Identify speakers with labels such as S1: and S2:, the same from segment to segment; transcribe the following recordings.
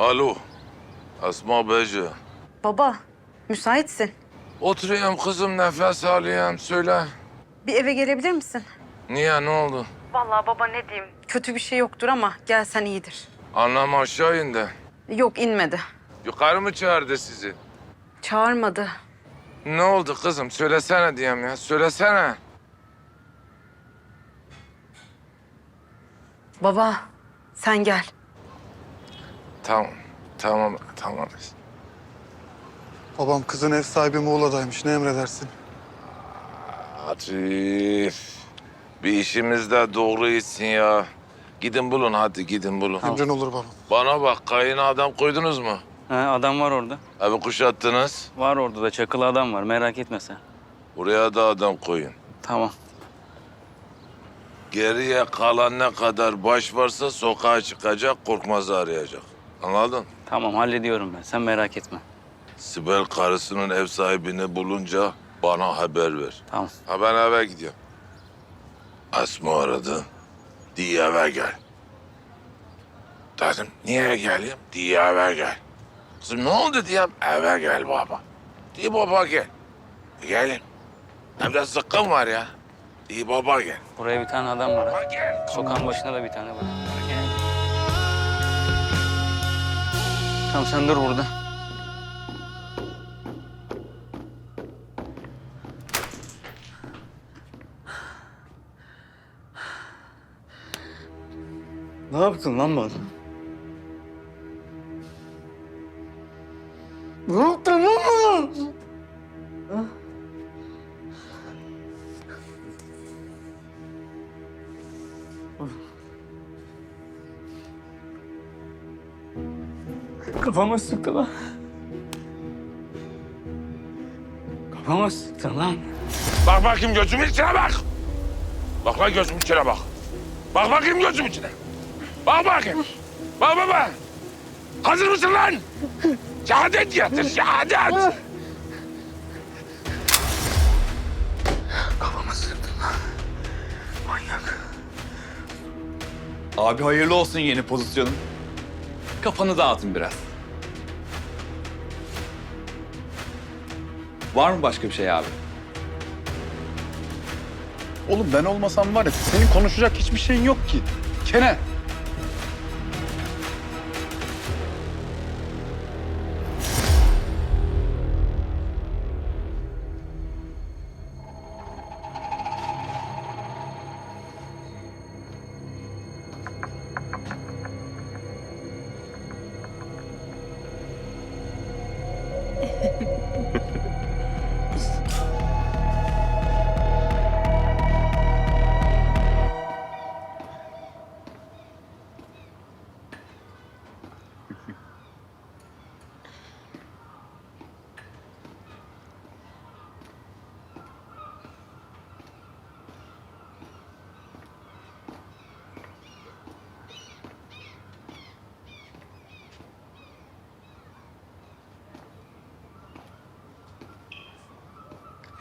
S1: Alo. Asma Beyci.
S2: Baba, müsaitsin.
S1: Oturuyorum kızım nefes alıyorum. Söyle.
S2: Bir eve gelebilir misin?
S1: Niye ne oldu?
S2: Vallahi baba ne diyeyim? Kötü bir şey yoktur ama gelsen iyidir.
S1: Annem aşağı indi.
S2: Yok inmedi.
S1: Yukarı mı çağırdı sizi?
S2: Çağırmadı.
S1: Ne oldu kızım? Söylesene diyeyim ya. Söylesene.
S2: Baba, sen gel.
S1: Tamam. Tamam. Tamam.
S3: Babam kızın ev sahibi Muğla'daymış. Ne emredersin?
S1: Atif. Bir işimiz de doğru gitsin ya. Gidin bulun hadi gidin bulun.
S3: Emrin olur bana.
S1: Bana bak kayına adam koydunuz mu?
S4: Ha, adam var orada.
S1: Evi kuşattınız.
S4: Var orada da çakılı adam var merak etme sen.
S1: Buraya da adam koyun.
S4: Tamam.
S1: Geriye kalan ne kadar baş varsa sokağa çıkacak, korkmazı arayacak. Anladın?
S4: Tamam hallediyorum ben sen merak etme.
S1: Sibel karısının ev sahibini bulunca bana haber ver.
S4: Tamam.
S1: Ha ben eve gidiyorum. Asma aradı. Diye eve gel. Dedim niye geleyim? Diye eve gel. Kızım ne oldu diyeyim. Eve gel baba. Diye baba gel. Gelin. Hem de sıkkın var ya. Diye baba gel.
S4: Buraya bir tane adam var.
S1: Baba gel.
S4: Sokağın başında da bir tane var. Tamam sen dur burada. Ne yaptın lan bana? Ne yaptın lan bana? Kafama sıktı lan. Kafama sıktı lan.
S1: Bak bakayım gözümün içine bak. Bak lan gözümün içine bak. Bak bakayım gözümün içine. Bak bakayım. Bak baba. Hazır mısın lan? Şehadet getir, şehadet.
S4: Kafama sıktı lan. Manyak.
S5: Abi hayırlı olsun yeni pozisyonun. Kafanı dağıtın biraz. Var mı başka bir şey abi?
S3: Oğlum ben olmasam var ya senin konuşacak hiçbir şeyin yok ki. Kene.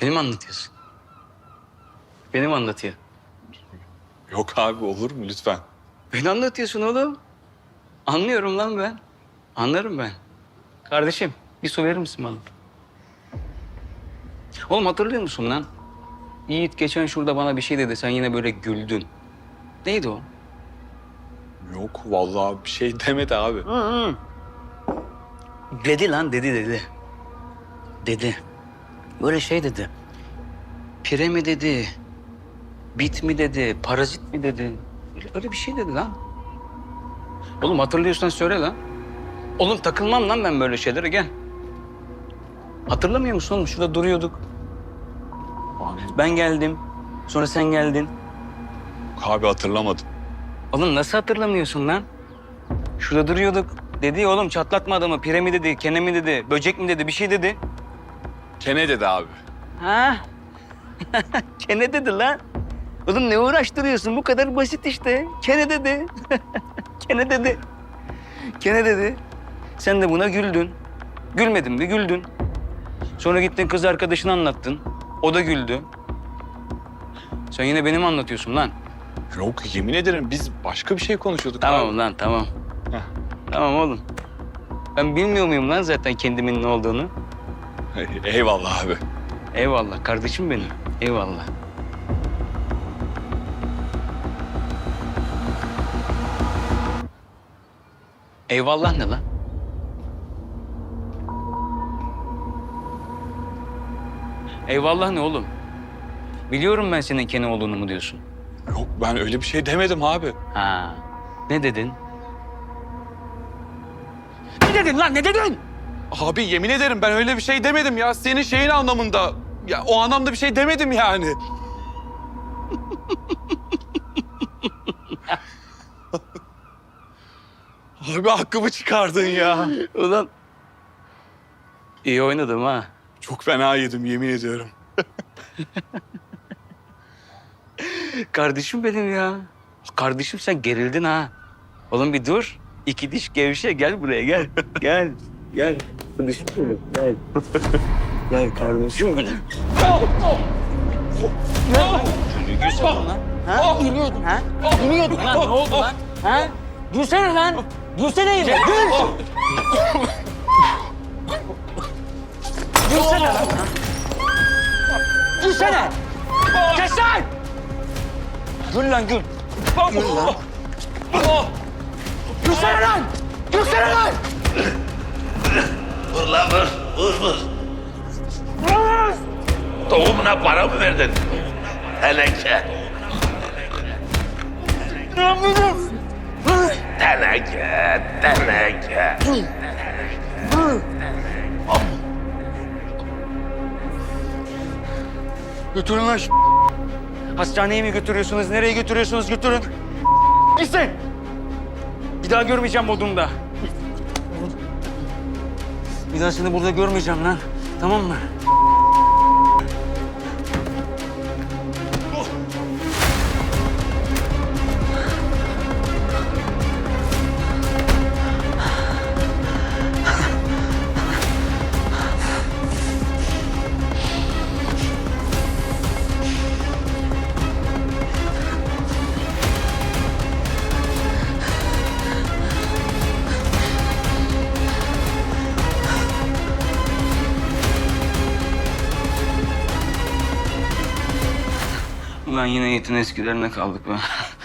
S4: Beni mi anlatıyorsun? Beni mi anlatıyor?
S5: Yok abi olur mu lütfen?
S4: Beni anlatıyorsun oğlum. Anlıyorum lan ben. Anlarım ben. Kardeşim bir su verir misin bana? Oğlum hatırlıyor musun lan? Yiğit geçen şurada bana bir şey dedi. Sen yine böyle güldün. Neydi o?
S5: Yok vallahi bir şey demedi abi.
S4: Dedi lan dedi dedi. Dedi. Böyle şey dedi. Pire mi dedi? Bit mi dedi? Parazit mi dedi? Öyle, öyle bir şey dedi lan. Oğlum hatırlıyorsan söyle lan. Oğlum takılmam lan ben böyle şeylere gel. Hatırlamıyor musun oğlum? Şurada duruyorduk. Ben geldim. Sonra sen geldin.
S5: Abi hatırlamadım.
S4: Oğlum nasıl hatırlamıyorsun lan? Şurada duruyorduk. Dedi ya oğlum çatlatma adamı. Pire mi dedi, kene mi dedi, böcek mi dedi, bir şey dedi.
S5: Kene dedi abi.
S4: Ha? Kene dedi lan. Oğlum ne uğraştırıyorsun? Bu kadar basit işte. Kene dedi. Kene dedi. Kene dedi. Sen de buna güldün. Gülmedin mi? Güldün. Sonra gittin kız arkadaşını anlattın. O da güldü. Sen yine beni mi anlatıyorsun lan?
S5: Yok yemin ederim biz başka bir şey konuşuyorduk
S4: Tamam
S5: abi.
S4: lan tamam.
S5: Heh.
S4: Tamam oğlum. Ben bilmiyor muyum lan zaten kendimin ne olduğunu?
S5: Eyvallah abi.
S4: Eyvallah kardeşim benim. Eyvallah. Eyvallah ne lan? Eyvallah ne oğlum? Biliyorum ben senin Kenan olduğunu mu diyorsun?
S5: Yok ben öyle bir şey demedim abi.
S4: Ha. Ne dedin? Ne dedin lan ne dedin?
S5: Abi yemin ederim ben öyle bir şey demedim ya. Senin şeyin anlamında. Ya o anlamda bir şey demedim yani. Abi hakkımı çıkardın ya.
S4: Ulan. İyi oynadım ha.
S5: Çok fena yedim yemin ediyorum.
S4: Kardeşim benim ya. Kardeşim sen gerildin ha. Oğlum bir dur. İki diş gevşe gel buraya gel. Gel. Gel. Kardeşim benim gel. gel kardeşim benim. Gülsene lan. Ha? Gülüyordun ha? Gülüyordun lan. Ne oldu lan? Ha? Gülsene lan. Gülsene yine. Gül. Gülsene lan. Gülsene. Kes lan. Gül lan gül. Gül lan. Gülsene lan. Gülsene lan.
S1: Vur lan vur. Vur vur. Tohumuna para mı verdin? Teneke. Teneke, teneke.
S4: Götürün lan şu- Hastaneye mi götürüyorsunuz? Nereye götürüyorsunuz? Götürün. Gitsin. Bir daha görmeyeceğim Bodrum'da. Bir daha seni burada görmeyeceğim lan. Tamam mı? Ulan yine Yiğit'in eskilerine kaldık be.